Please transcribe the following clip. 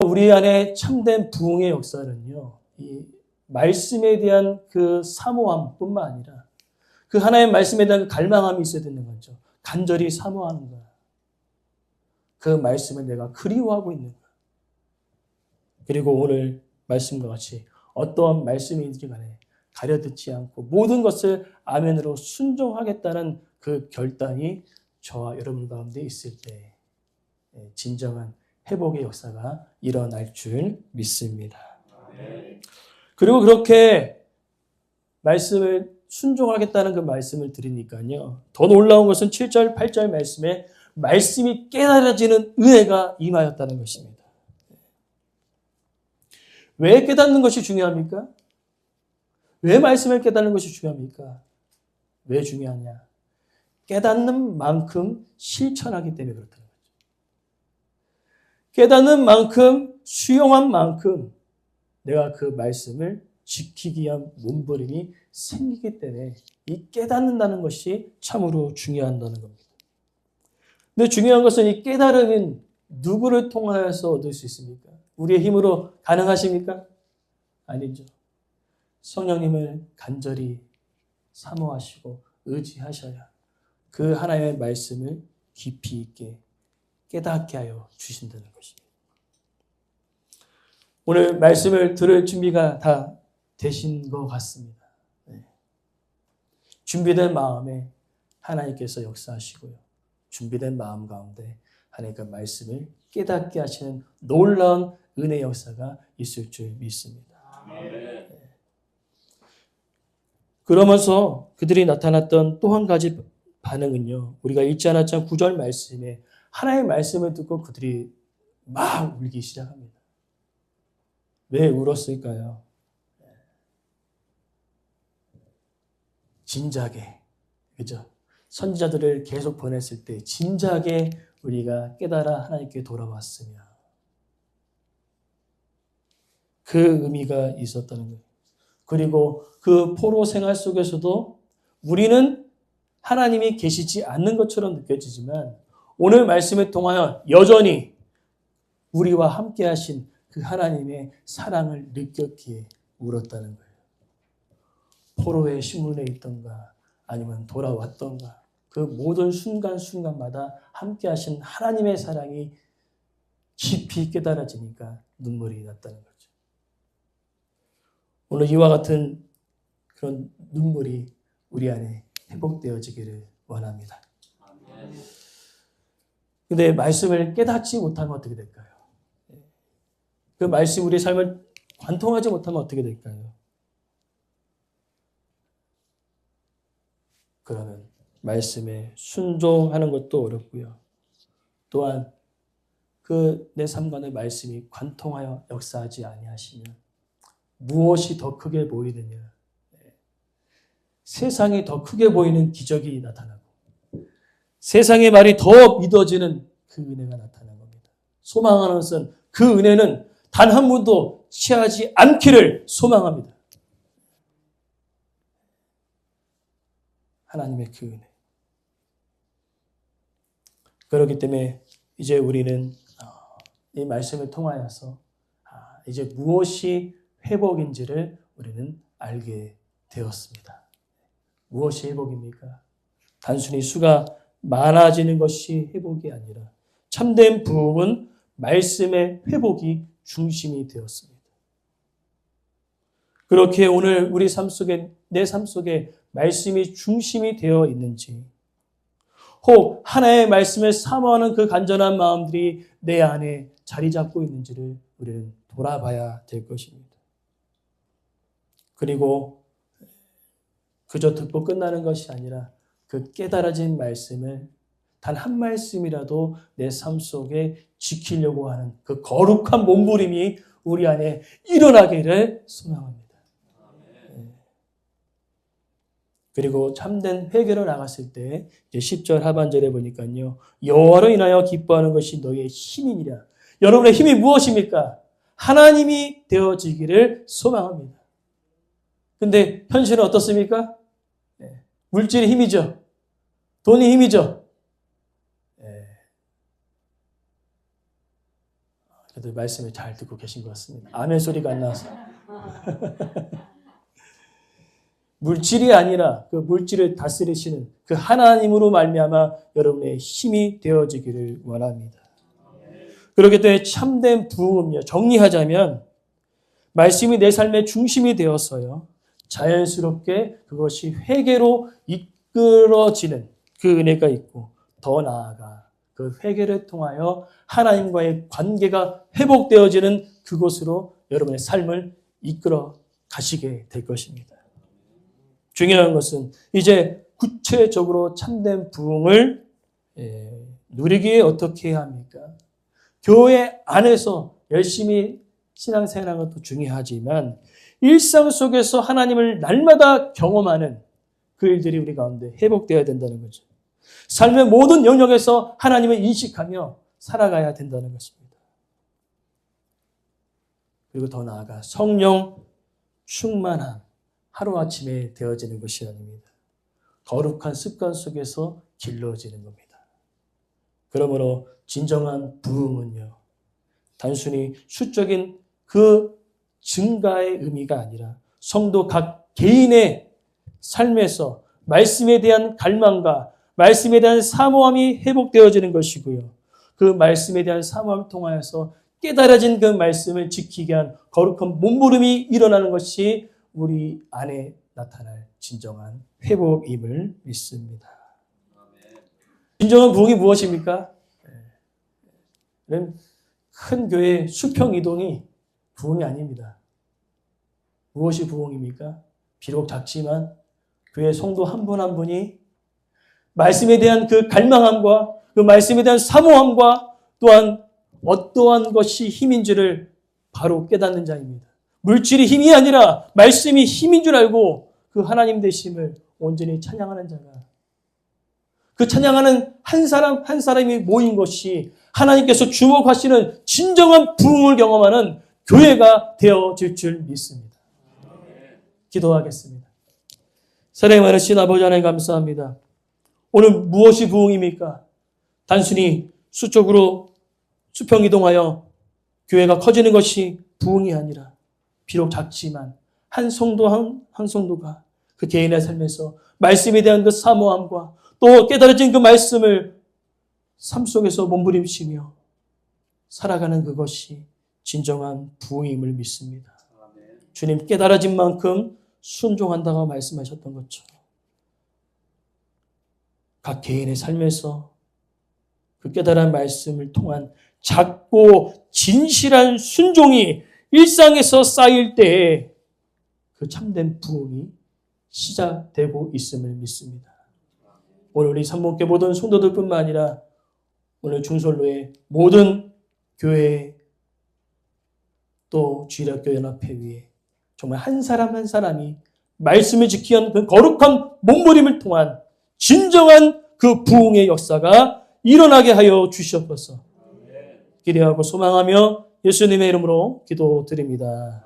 우리 안에 참된 부흥의 역사는요, 이 말씀에 대한 그 사모함뿐만 아니라 그 하나의 말씀에 대한 그 갈망함이 있어야 되는 거죠. 간절히 사모하는 거야. 그 말씀을 내가 그리워하고 있는 거야. 그리고 오늘 말씀과 같이 어떠한 말씀이든지 간에 가려듣지 않고 모든 것을 아멘으로 순종하겠다는 그 결단이 저와 여러분 가운데 있을 때 예, 진정한 회복의 역사가 일어날 줄 믿습니다. 그리고 그렇게 말씀을 순종하겠다는 그 말씀을 드리니까요. 더 놀라운 것은 7절, 8절 말씀에 말씀이 깨달아지는 은혜가 임하였다는 것입니다. 왜 깨닫는 것이 중요합니까? 왜 말씀을 깨닫는 것이 중요합니까? 왜 중요하냐? 깨닫는 만큼 실천하기 때문에 그렇다는 거죠. 깨닫는 만큼, 수용한 만큼 내가 그 말씀을 지키기 위한 몸부림이 생기기 때문에 이 깨닫는다는 것이 참으로 중요한다는 겁니다. 근데 중요한 것은 이 깨달음은 누구를 통하여서 얻을 수 있습니까? 우리의 힘으로 가능하십니까? 아니죠. 성령님을 간절히 사모하시고 의지하셔야 그 하나님의 말씀을 깊이 있게 깨닫게 하여 주신다는 것입니다. 오늘 말씀을 들을 준비가 다 되신 것 같습니다. 네. 준비된 마음에 하나님께서 역사하시고요. 준비된 마음 가운데 하나님의 말씀을 깨닫게 하시는 놀라운 은혜 역사가 있을 줄 믿습니다. 네. 그러면서 그들이 나타났던 또 한 가지 반응은요. 우리가 읽지 않았던 9절 말씀에 하나의 말씀을 듣고 그들이 막 울기 시작합니다. 왜 울었을까요? 진작에, 그죠? 선지자들을 계속 보냈을 때 진작에 우리가 깨달아 하나님께 돌아왔으며 그 의미가 있었다는 거예요. 그리고 그 포로 생활 속에서도 우리는 하나님이 계시지 않는 것처럼 느껴지지만 오늘 말씀을 통하여 여전히 우리와 함께 하신 그 하나님의 사랑을 느꼈기에 울었다는 거예요. 포로의 신문에 있던가 아니면 돌아왔던가 그 모든 순간순간마다 함께 하신 하나님의 사랑이 깊이 깨달아지니까 눈물이 났다는 거죠. 오늘 이와 같은 그런 눈물이 우리 안에 회복되어지기를 원합니다. 근데 말씀을 깨닫지 못하면 어떻게 될까요? 그 말씀 우리 삶을 관통하지 못하면 어떻게 될까요? 그러면 말씀에 순종하는 것도 어렵고요. 또한 그 내 삶과의 말씀이 관통하여 역사하지 아니하시면 무엇이 더 크게 보이느냐? 세상이 더 크게 보이는 기적이 나타나고 세상의 말이 더 믿어지는 그 은혜가 나타난 겁니다. 소망하는 것은 그 은혜는 단한 분도 취하지 않기를 소망합니다. 하나님의 그 은혜. 그렇기 때문에 이제 우리는 어, 이 말씀을 통하여서 아, 이제 무엇이 회복인지를 우리는 알게 되었습니다. 무엇이 회복입니까? 단순히 수가 많아지는 것이 회복이 아니라 참된 부흥은 말씀의 회복이 중심이 되었습니다. 그렇게 오늘 우리 삶 속에, 내 삶 속에 말씀이 중심이 되어 있는지, 혹 하나의 말씀을 사모하는 그 간절한 마음들이 내 안에 자리 잡고 있는지를 우리는 돌아봐야 될 것입니다. 그리고 그저 듣고 끝나는 것이 아니라 그 깨달아진 말씀을 단 한 말씀이라도 내 삶 속에 지키려고 하는 그 거룩한 몸부림이 우리 안에 일어나기를 소망합니다. 네. 그리고 참된 회개로 나갔을 때 이제 10절 하반절에 보니까요. 여호와로 인하여 기뻐하는 것이 너희의 힘이니라. 여러분의 힘이 무엇입니까? 하나님이 되어지기를 소망합니다. 근데 현실은 어떻습니까? 네. 물질이 힘이죠. 돈이 힘이죠. 네. 그래도 말씀을 잘 듣고 계신 것 같습니다. 아멘 소리가 안 나와서. 물질이 아니라 그 물질을 다스리시는 그 하나님으로 말미암아 여러분의 힘이 되어지기를 원합니다. 그렇기 때문에 참된 부흥은요. 정리하자면 말씀이 내 삶의 중심이 되었어요. 자연스럽게 그것이 회개로 이끌어지는 그 은혜가 있고 더 나아가 그 회개를 통하여 하나님과의 관계가 회복되어지는 그곳으로 여러분의 삶을 이끌어 가시게 될 것입니다. 중요한 것은 이제 구체적으로 참된 부흥을 예, 누리기에 어떻게 해야 합니까? 교회 안에서 열심히 신앙생활하는 것도 중요하지만 일상 속에서 하나님을 날마다 경험하는 그 일들이 우리 가운데 회복되어야 된다는 거죠. 삶의 모든 영역에서 하나님을 인식하며 살아가야 된다는 것입니다. 그리고 더 나아가 성령 충만함 하루아침에 되어지는 것이 아닙니다. 거룩한 습관 속에서 길러지는 겁니다. 그러므로 진정한 부흥은요. 단순히 수적인 그 증가의 의미가 아니라 성도 각 개인의 삶에서 말씀에 대한 갈망과 말씀에 대한 사모함이 회복되어지는 것이고요. 그 말씀에 대한 사모함을 통하여서 깨달아진 그 말씀을 지키게 한 거룩한 몸부림이 일어나는 것이 우리 안에 나타날 진정한 회복임을 믿습니다. 진정한 부흥이 무엇입니까? 네. 큰 교회 수평 이동이 부흥이 아닙니다. 무엇이 부흥입니까? 비록 작지만 교회 성도 한 분한 분이 말씀에 대한 그 갈망함과 그 말씀에 대한 사모함과 또한 어떠한 것이 힘인지를 바로 깨닫는 자입니다. 물질이 힘이 아니라 말씀이 힘인 줄 알고 그 하나님 되심을 온전히 찬양하는 자가 그 찬양하는 한 사람 한 사람이 모인 것이 하나님께서 주목하시는 진정한 부흥을 경험하는 교회가 되어질 줄 믿습니다. 기도하겠습니다. 사랑의 많으신 아버지 하나님 감사합니다. 오늘 무엇이 부흥입니까? 단순히 수적으로 수평 이동하여 교회가 커지는 것이 부흥이 아니라 비록 작지만 한 성도 한, 한 성도가 그 개인의 삶에서 말씀에 대한 그 사모함과 또 깨달아진 그 말씀을 삶 속에서 몸부림치며 살아가는 그것이 진정한 부흥임을 믿습니다. 주님 깨달아진 만큼 순종한다고 말씀하셨던 것처럼 각 개인의 삶에서 그 깨달은 말씀을 통한 작고 진실한 순종이 일상에서 쌓일 때에 그 참된 부흥이 시작되고 있음을 믿습니다. 오늘 우리 삼목교 모든 성도들뿐만 아니라 오늘 중솔로의 모든 교회 또 주일학교 연합회 위에 정말 한 사람 한 사람이 말씀을 지키는 그 거룩한 몸부림을 통한 진정한 그 부흥의 역사가 일어나게 하여 주시옵소서. 기대하고 소망하며 예수님의 이름으로 기도드립니다.